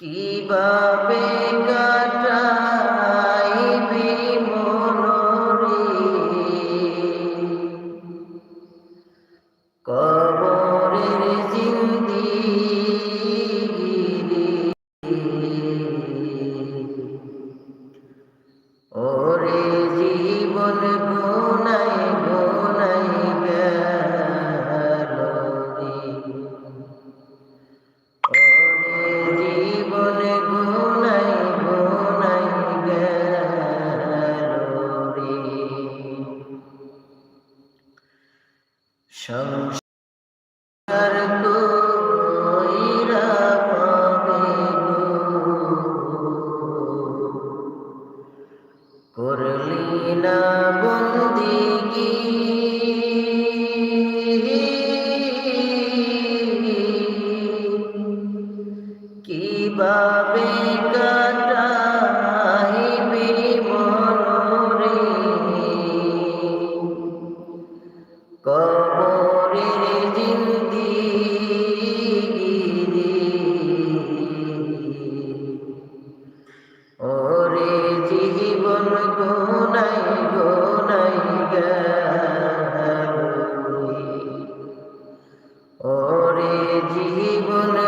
কীভাবে কাটাইবি? কীভাবে কাটাইবি মনরে কবরের জিন্দিগি ওরে জীবন গোনাই গোনাই গেল ওরে জীবন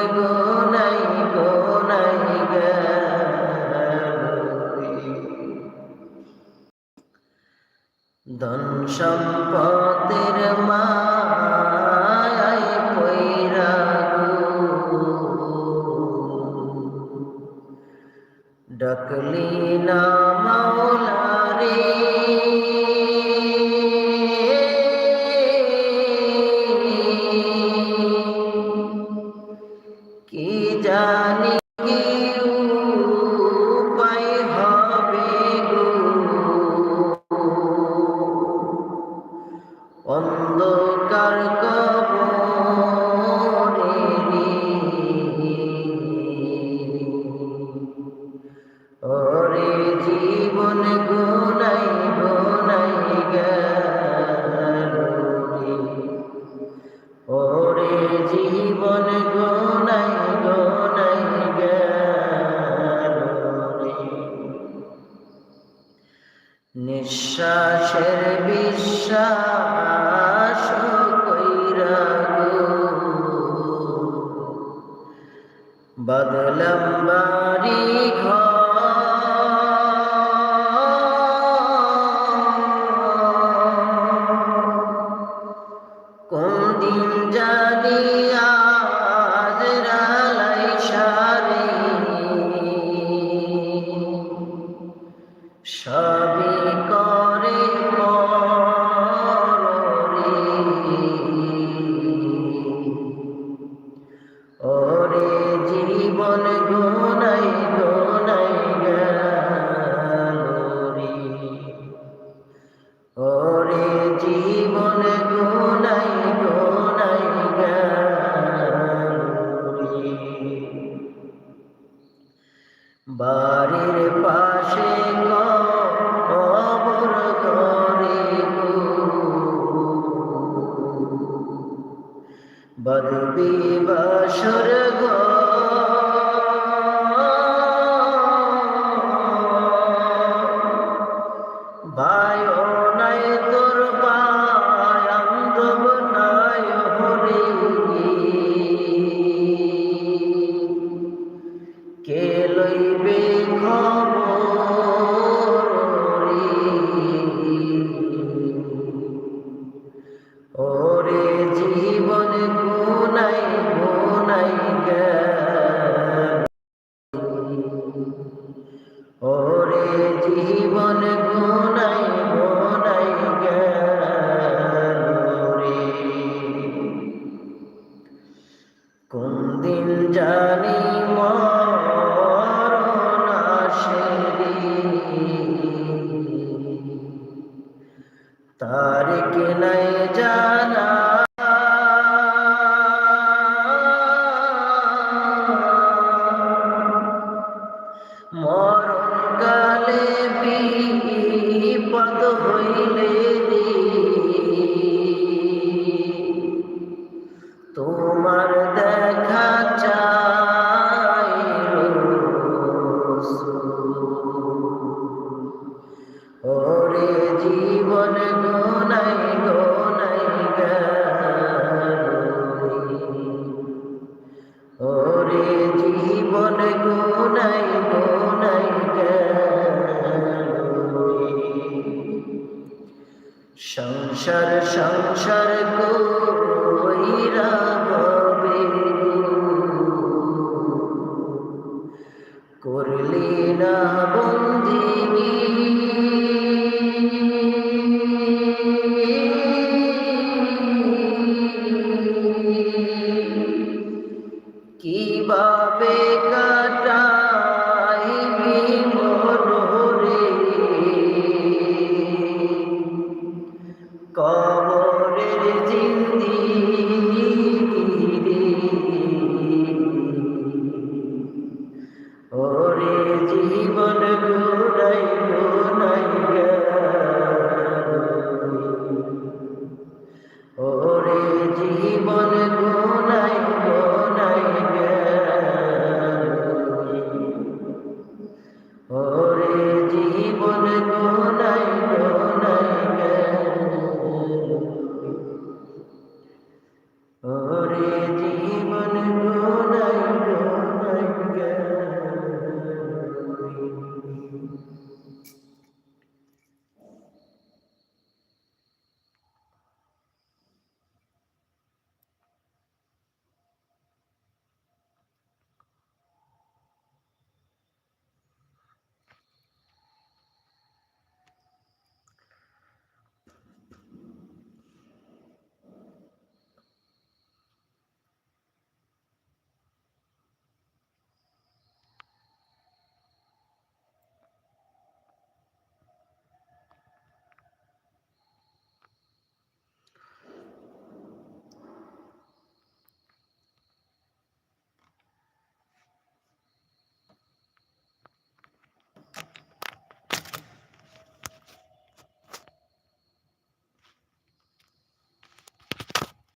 সম্পদের মায় পৈরা ডাকলি না অন্ধকার কবরে ওরে জীবন গুনাই গুনাই গেল ওরে জীবন গুনাই গুনাই গেল নিঃশ্বাসের বিশ্বাস বদলম বাড়ি কোন ওরে জীবন গুনাই গুনাই বাড়ির পাশে কবর করে বদবি বাসর ভাই নাই জীবন গুনাই গুনাই গেল কোন দিন জানি তারিখ নাই জানা। মরণ বিপদ হইলে রে। সংসার সংসার কইরা করলি না বন্দিগি?